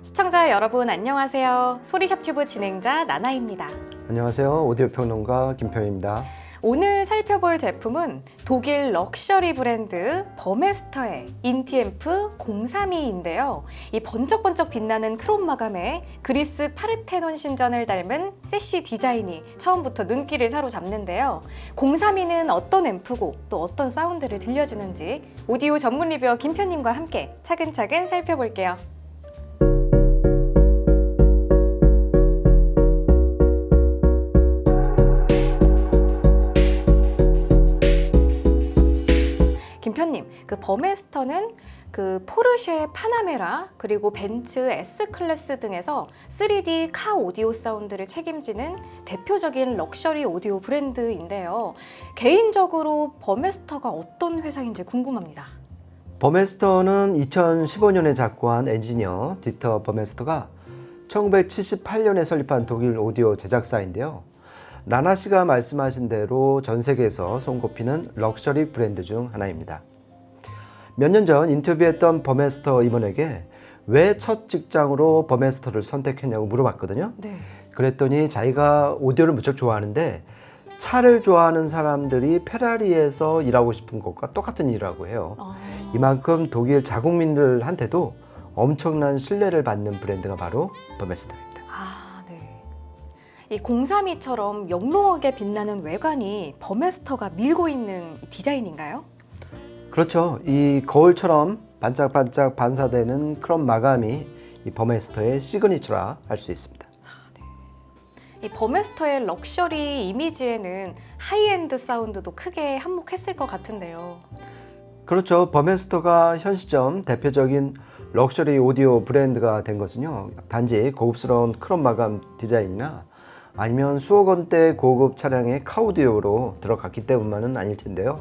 시청자 여러분 안녕하세요. 소리샵 튜브 진행자 나나입니다. 안녕하세요. 오디오 평론가 김평입니다. 오늘 살펴볼 제품은 독일 럭셔리 브랜드 버메스터의 인티앰프 032인데요. 이 번쩍번쩍 빛나는 크롬 마감에 그리스 파르테논 신전을 닮은 세시 디자인이 처음부터 눈길을 사로잡는데요. 032는 어떤 앰프고 또 어떤 사운드를 들려주는지 오디오 전문 리뷰어 김편님과 함께 차근차근 살펴볼게요. 김편님, 그 버메스터는 그 포르쉐 파나메라 그리고 벤츠 S 클래스 등에서 3D 카 오디오 사운드를 책임지는 대표적인 럭셔리 오디오 브랜드인데요. 개인적으로 버메스터가 어떤 회사인지 궁금합니다. 버메스터는 2015년에 작고한 엔지니어 디터 버메스터가 1978년에 설립한 독일 오디오 제작사인데요. 나나 씨가 말씀하신 대로 전 세계에서 손꼽히는 럭셔리 브랜드 중 하나입니다. 몇 년 전 인터뷰했던 버메스터 임원에게 왜 첫 직장으로 버메스터를 선택했냐고 물어봤거든요. 네. 그랬더니 자기가 오디오를 무척 좋아하는데 차를 좋아하는 사람들이 페라리에서 일하고 싶은 것과 똑같은 일이라고 해요. 아, 이만큼 독일 자국민들한테도 엄청난 신뢰를 받는 브랜드가 바로 버메스터입니다. 아, 네. 이 032처럼 영롱하게 빛나는 외관이 버메스터가 밀고 있는 이 디자인인가요? 그렇죠. 이 거울처럼 반짝반짝 반사되는 크롬 마감이 이 버메스터의 시그니처라 할 수 있습니다. 이 버메스터의 럭셔리 이미지에는 하이엔드 사운드도 크게 한몫했을 것 같은데요. 그렇죠. 버메스터가 현 시점 대표적인 럭셔리 오디오 브랜드가 된 것은요. 단지 고급스러운 크롬 마감 디자인이나 아니면 수억 원대 고급 차량의 카오디오로 들어갔기 때문만은 아닐 텐데요.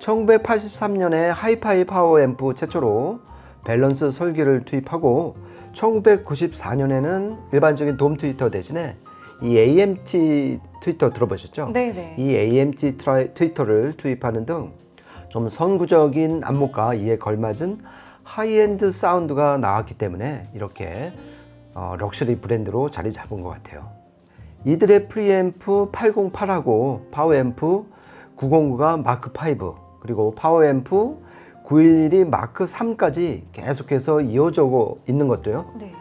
1983년에 하이파이 파워 앰프 최초로 밸런스 설계를 투입하고 1994년에는 일반적인 돔 트위터 대신에 이 AMT 트위터 들어보셨죠? 네네. 이 AMT 트라이- 트위터를 투입하는 등 좀 선구적인 안목과 이에 걸맞은 하이엔드 사운드가 나왔기 때문에 이렇게 어, 럭셔리 브랜드로 자리 잡은 것 같아요. 이들의 프리앰프 808하고 파워앰프 909가 마크 5 그리고 파워앰프 911이 마크 3까지 계속해서 이어져 있는 것도요. 네.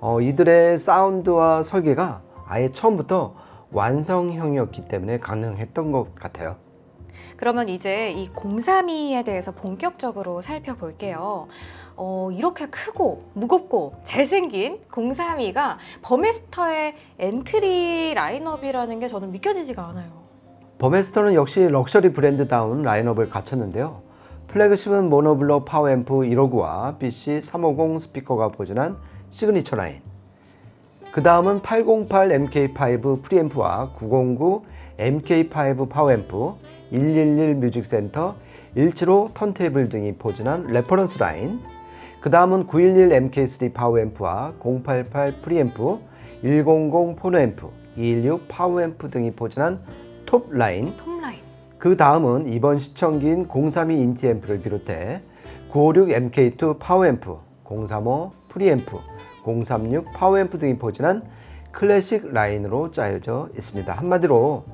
어, 이들의 사운드와 설계가 아예 처음부터 완성형이었기 때문에 가능했던 것 같아요. 그러면 이제 이 032에 대해서 본격적으로 살펴볼게요. 어, 이렇게 크고 무겁고 잘생긴 032가 버메스터의 엔트리 라인업이라는 게 저는 믿겨지지가 않아요. 버메스터는 역시 럭셔리 브랜드다운 라인업을 갖췄는데요. 플래그십은 모노블럭 파워앰프 159와 BC 350 스피커가 보존한 시그니처 라인. 그 다음은 808 MK5 프리앰프와 909 MK5 파워앰프, 111 뮤직센터, 175 턴테이블 등이 포진한 레퍼런스 라인. 그 다음은 911 MK3 파워앰프와 088 프리앰프, 100 포노앰프, 216 파워앰프 등이 포진한 톱 라인. 톱라인. 그 다음은 이번 시청기인 032 인티앰프를 비롯해 956 MK2 파워앰프, 035 프리앰프, 036 파워앰프 등이 포진한 클래식 라인으로 짜여져 있습니다. 한마디로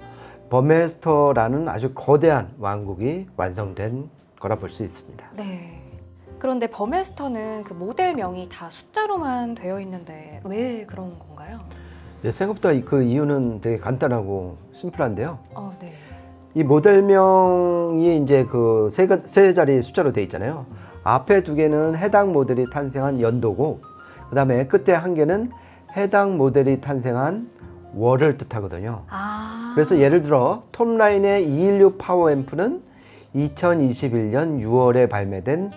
버메스터라는 아주 거대한 왕국이 완성된 거라 볼 수 있습니다. 네. 그런데 버메스터는 그 모델명이 다 숫자로만 되어 있는데 왜 그런 건가요? 예, 생각보다 이- 그 이유는 되게 간단하고 심플한데요. 어, 네. 이 모델명이 이제 그 세, 가- 세 자리 숫자로 되어 있잖아요. 앞에 두 개는 해당 모델이 탄생한 연도고, 그 다음에 끝에 한 개는 해당 모델이 탄생한 월을 뜻하거든요. 아. 그래서 예를 들어 톱라인의 216 파워앰프는 2021년 6월에 발매된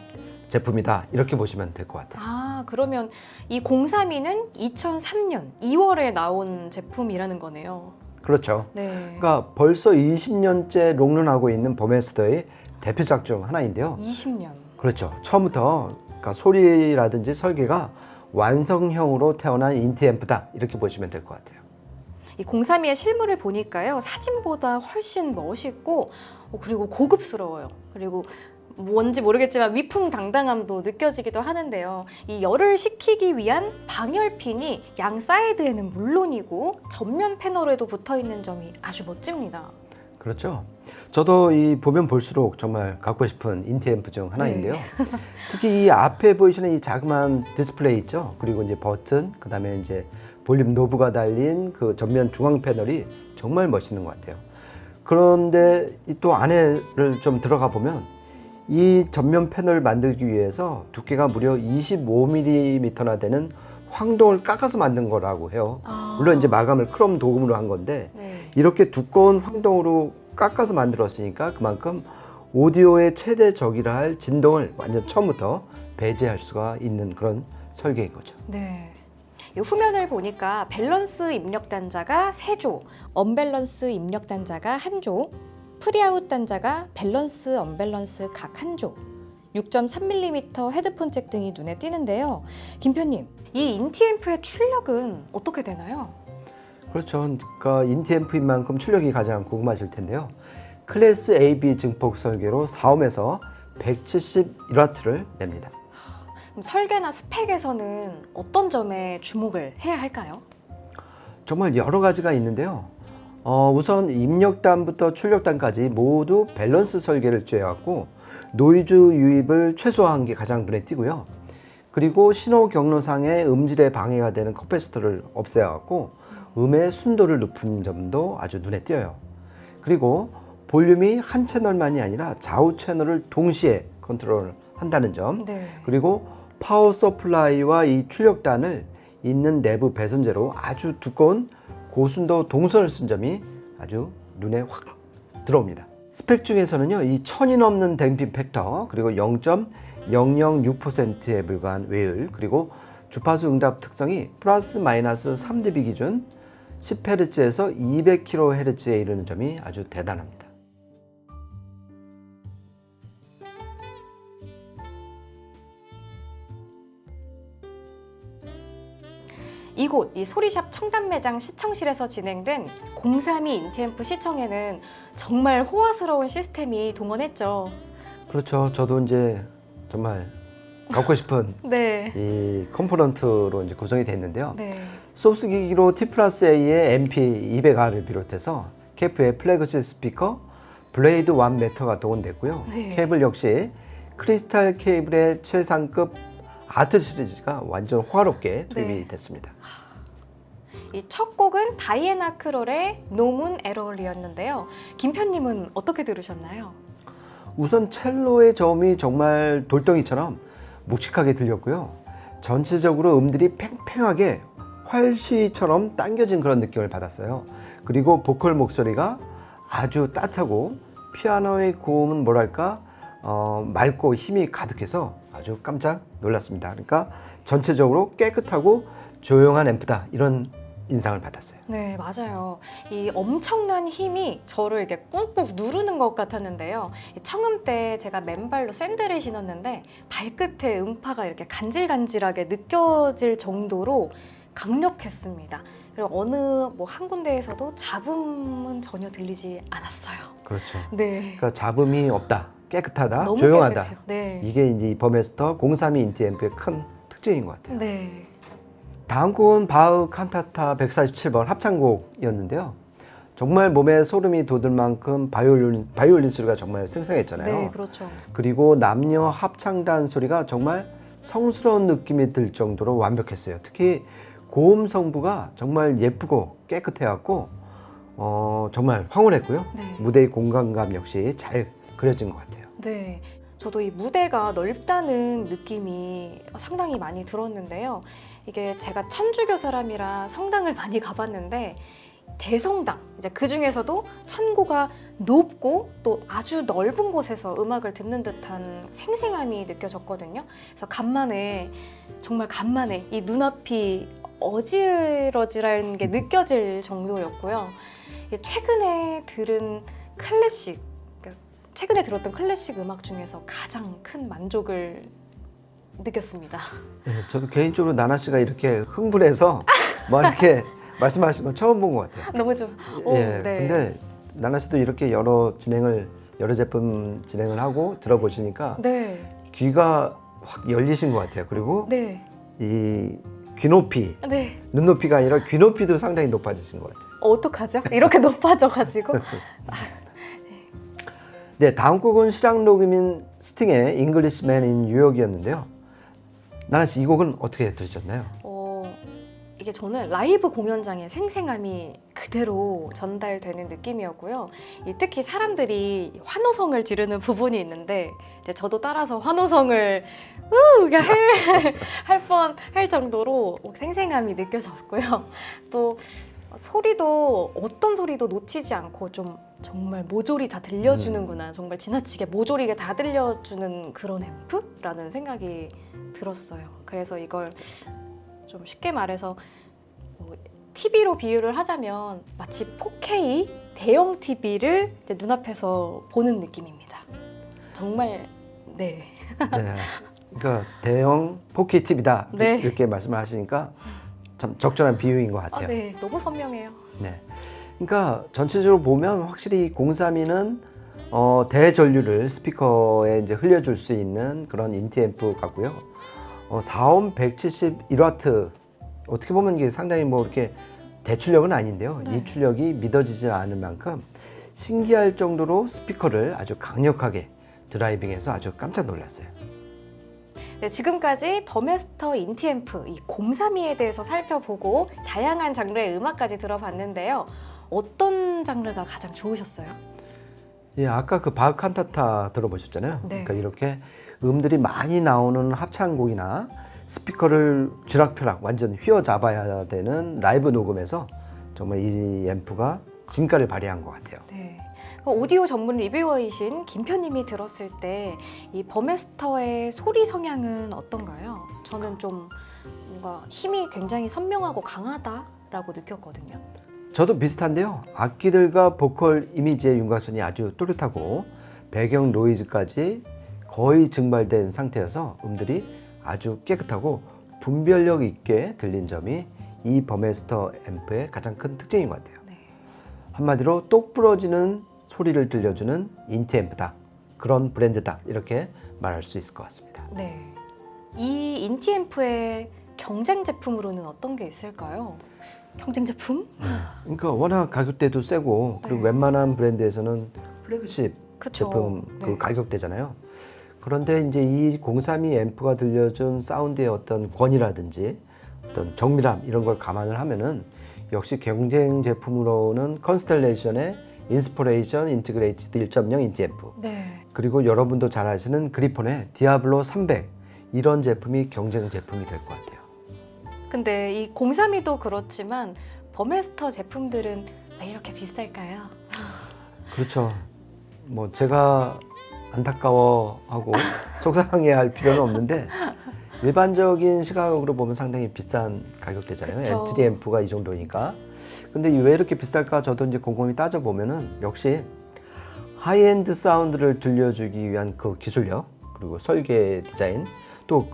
제품이다. 이렇게 보시면 될 것 같아요. 아, 그러면 이 032는 2003년 2월에 나온 제품이라는 거네요. 그렇죠. 네. 그러니까 벌써 20년째 롱런하고 있는 버메스터의 대표작 중 하나인데요. 20년. 그렇죠. 처음부터 그러니까 소리라든지 설계가 완성형으로 태어난 인티앰프다 이렇게 보시면 될 것 같아요. 이 032의 실물을 보니까요. 사진보다 훨씬 멋있고 어, 그리고 고급스러워요. 그리고 뭔지 모르겠지만 위풍당당함도 느껴지기도 하는데요. 이 열을 식히기 위한 방열핀이 양 사이드에는 물론이고 전면 패널에도 붙어 있는 점이 아주 멋집니다. 그렇죠. 저도 이 보면 볼수록 정말 갖고 싶은 인티 앰프 중 하나인데요. 특히 이 앞에 보이시는 이 자그마한 디스플레이 있죠. 그리고 이제 버튼, 그다음에 이제 볼륨 노브가 달린 그 전면 중앙 패널이 정말 멋있는 것 같아요. 그런데 이또 안에를 좀 들어가 보면 이 전면 패널을 만들기 위해서 두께가 무려 25mm나 되는 황동을 깎아서 만든 거라고 해요. 물론 이제 마감을 크롬 도금으로 한 건데 네. 이렇게 두꺼운 황동으로 깎아서 만들었으니까 그만큼 오디오의 최대 적이라 할 진동을 완전 처음부터 배제할 수가 있는 그런 설계인 거죠. 네. 이 후면을 보니까 밸런스 입력 단자가 3조, 언밸런스 입력 단자가 1조, 프리아웃 단자가 밸런스, 언밸런스 각 1조, 6.3mm 헤드폰 잭 등이 눈에 띄는데요. 김편님, 이 인티앰프의 출력은 어떻게 되나요? 그렇죠. 그러니까 인티앰프인 만큼 출력이 가장 궁금하실 텐데요. 클래스 AB 증폭 설계로 4옴에서 171와트를 냅니다. 그럼 설계나 스펙에서는 어떤 점에 주목을 해야 할까요? 정말 여러 가지가 있는데요. 어, 우선 입력단부터 출력단까지 모두 밸런스 설계를 취해갖고 노이즈 유입을 최소화한 게 가장 눈에 띄고요. 그리고 신호 경로상의 음질에 방해가 되는 커패시터를 없애갖고 음의 순도를 높인 점도 아주 눈에 띄어요. 그리고 볼륨이 한 채널만이 아니라 좌우 채널을 동시에 컨트롤 한다는 점. 네. 그리고 파워 서플라이와 이 출력단을 있는 내부 배선재로 아주 두꺼운 고순도 동선을 쓴 점이 아주 눈에 확 들어옵니다. 스펙 중에서는요, 이 천이 넘는 댐핑 팩터, 그리고 0.006%에 불과한 외율, 그리고 주파수 응답 특성이 플러스 마이너스 3dB 기준 10Hz에서 200kHz에 이르는 점이 아주 대단합니다. 이곳 이 소리샵 청담 매장 시청실에서 진행된 032 인티앰프 시청에는 정말 호화스러운 시스템이 동원했죠. 그렇죠. 저도 이제 정말 갖고 싶은 네. 이 컴포넌트로 이제 구성이 됐는데요. 네. 소스 기기로 T 플러스 A의 MP 200R을 비롯해서 케프의 플래그십 스피커 블레이드 1 매터가 동원됐고요. 네. 케이블 역시 크리스탈 케이블의 최상급 아트 시리즈가 완전 호화롭게 도입이 네. 됐습니다. 이 첫 곡은 다이애나 크롤의 노문 에럴리였는데요. 김편님은 어떻게 들으셨나요? 우선 첼로의 저음이 정말 돌덩이처럼 묵직하게 들렸고요. 전체적으로 음들이 팽팽하게 활시처럼 당겨진 그런 느낌을 받았어요. 그리고 보컬 목소리가 아주 따뜻하고 피아노의 고음은 뭐랄까 어, 맑고 힘이 가득해서 아주 깜짝 놀랐습니다. 그러니까 전체적으로 깨끗하고 조용한 앰프다 이런 인상을 받았어요. 네, 맞아요. 이 엄청난 힘이 저를 이렇게 꾹꾹 누르는 것 같았는데요. 이 청음 때 제가 맨발로 샌들을 신었는데 발끝에 음파가 이렇게 간질간질하게 느껴질 정도로 강력했습니다. 그리고 어느 뭐 한 군데에서도 잡음은 전혀 들리지 않았어요. 그렇죠. 네. 그러니까 잡음이 없다, 깨끗하다, 조용하다. 네. 이게 이제 이 버메스터 032 인티앰프의 큰 특징인 것 같아요. 네. 다음 곡은 바흐 칸타타 147번 합창곡이었는데요. 정말 몸에 소름이 돋을 만큼 바이올린, 바이올린 소리가 정말 생생했잖아요. 네, 그렇죠. 그리고 남녀 합창단 소리가 정말 성스러운 느낌이 들 정도로 완벽했어요. 특히 고음 성부가 정말 예쁘고 깨끗해갖고 어, 정말 황홀했고요. 네. 무대의 공간감 역시 잘 그려진 것 같아요. 네. 저도 이 무대가 넓다는 느낌이 상당히 많이 들었는데요. 이게 제가 천주교 사람이라 성당을 많이 가봤는데 대성당 이제 그 중에서도 천고가 높고 또 아주 넓은 곳에서 음악을 듣는 듯한 생생함이 느껴졌거든요. 그래서 간만에 정말 간만에 이 눈앞이 어지러지라는 게 느껴질 정도였고요. 이 최근에 들은 클래식 최근에 들었던 클래식 음악 중에서 가장 큰 만족을 느꼈습니다. 네, 저도 개인적으로 나나 씨가 이렇게 흥분해서 뭐 이렇게 말씀하신 건 처음 본 것 같아요. 너무 좀 오, 예, 네. 근데 나나 씨도 이렇게 여러 진행을 여러 제품 진행을 하고 들어보시니까 네. 귀가 확 열리신 것 같아요. 그리고 네. 이 귀높이, 네. 눈높이가 아니라 귀높이도 상당히 높아지신 것 같아요. 어떡하죠? 이렇게 높아져가지고. 네, 다음 곡은 실황 녹음인 스팅의 잉글리시맨 인 뉴욕이었는데요. 나나 씨, 이 곡은 어떻게 들으셨나요? 어, 이게 저는 라이브 공연장의 생생함이 그대로 전달되는 느낌이었고요. 이 특히 사람들이 환호성을 지르는 부분이 있는데 이제 저도 따라서 환호성을 할뻔 할 정도로 생생함이 느껴졌고요. 또 소리도 어떤 소리도 놓치지 않고 좀 정말 모조리 다 들려주는구나. 정말 지나치게 모조리게 다 들려주는 그런 앰프라는 생각이 들었어요. 그래서 이걸 좀 쉽게 말해서 뭐 TV로 비유를 하자면 마치 4K 대형 TV를 눈앞에서 보는 느낌입니다. 정말 네. 네. 그러니까 대형 4K TV다 네. 이렇게 말씀을 하시니까 참 적절한 비유인 것 아, 같아요. 네. 너무 선명해요. 네. 그러니까 전체적으로 보면 확실히 032는 어, 대전류를 스피커에 이제 흘려줄 수 있는 그런 인티 앰프 같고요. 어, 4옴 171와트 어떻게 보면 이게 상당히 뭐 이렇게 대출력은 아닌데요. 네. 이 출력이 믿어지지 않을 만큼 신기할 정도로 스피커를 아주 강력하게 드라이빙해서 아주 깜짝 놀랐어요. 네, 지금까지 버메스터 인티앰프 이 032에 대해서 살펴보고 다양한 장르의 음악까지 들어봤는데요. 어떤 장르가 가장 좋으셨어요? 예, 아까 그 바흐 칸타타 들어보셨잖아요. 네. 그러니까 이렇게 음들이 많이 나오는 합창곡이나 스피커를 쥐락펴락 완전 휘어잡아야 되는 라이브 녹음에서 정말 이 앰프가 진가를 발휘한 것 같아요. 네. 그 오디오 전문 리뷰어이신 김표님이 들었을 때 이 버메스터의 소리 성향은 어떤가요? 저는 좀 뭔가 힘이 굉장히 선명하고 강하다라고 느꼈거든요. 저도 비슷한데요. 악기들과 보컬 이미지의 윤곽선이 아주 또렷하고 배경 노이즈까지 거의 증발된 상태여서 음들이 아주 깨끗하고 분별력 있게 들린 점이 이 버메스터 앰프의 가장 큰 특징인 것 같아요. 네. 한마디로 똑 부러지는 소리를 들려주는 인티 앰프다. 그런 브랜드다. 이렇게 말할 수 있을 것 같습니다. 네. 이 인티 앰프의 경쟁 제품으로는 어떤 게 있을까요? 경쟁 제품? 그러니까 워낙 가격대도 세고 그리고 네. 웬만한 브랜드에서는 플래그십 그쵸. 제품 그 네. 가격대잖아요. 그런데 이제 이 032 앰프가 들려준 사운드의 어떤 권위라든지 어떤 정밀함 이런 걸 감안을 하면은 역시 경쟁 제품으로는 컨스텔레이션의 인스퍼레이션 인티그레이티드 1.0 인티 앰프 네. 그리고 여러분도 잘 아시는 그리폰의 디아블로 300 이런 제품이 경쟁 제품이 될 것 같아요. 근데 이 032도 그렇지만 버메스터 제품들은 왜 이렇게 비쌀까요? 그렇죠. 뭐 제가 안타까워하고 속상해할 필요는 없는데 일반적인 시각으로 보면 상당히 비싼 가격대잖아요. 그쵸. 엔트리 앰프가 이 정도니까. 근데 왜 이렇게 비쌀까 저도 이제 곰곰이 따져 보면은 역시 하이엔드 사운드를 들려주기 위한 그 기술력 그리고 설계 디자인 또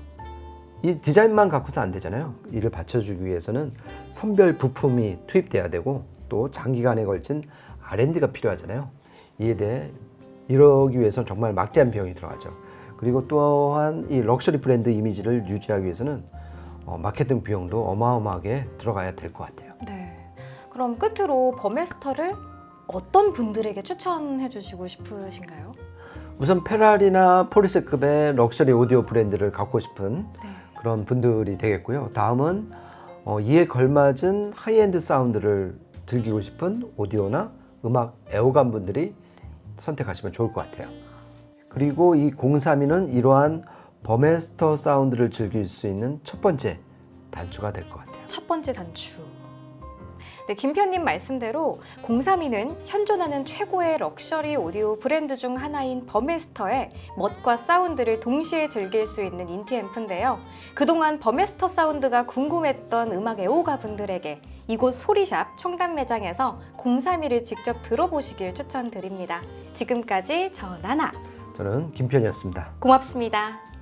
이 디자인만 갖고서 안 되잖아요. 이를 받쳐주기 위해서는 선별 부품이 투입돼야 되고 또 장기간에 걸친 R&D가 필요하잖아요. 이에 대해 이러기 위해서는 정말 막대한 비용이 들어가죠. 그리고 또한 이 럭셔리 브랜드 이미지를 유지하기 위해서는 어, 마케팅 비용도 어마어마하게 들어가야 될 것 같아요. 네. 그럼 끝으로 버메스터를 어떤 분들에게 추천해 주시고 싶으신가요? 우선 페라리나 포르쉐급의 럭셔리 오디오 브랜드를 갖고 싶은 네. 그런 분들이 되겠고요. 다음은 어, 이에 걸맞은 하이엔드 사운드를 즐기고 싶은 오디오나 음악 애호감 분들이 선택하시면 좋을 것 같아요. 그리고 이 032는 이러한 버메스터 사운드를 즐길 수 있는 첫 번째 단추가 될 것 같아요. 첫 번째 단추. 네, 김편님 말씀대로 032는 현존하는 최고의 럭셔리 오디오 브랜드 중 하나인 버메스터의 멋과 사운드를 동시에 즐길 수 있는 인티앰프인데요. 그동안 버메스터 사운드가 궁금했던 음악 애호가 분들에게 이곳 소리샵 청담 매장에서 032를 직접 들어보시길 추천드립니다. 지금까지 저 나나 저는 김편이었습니다. 고맙습니다.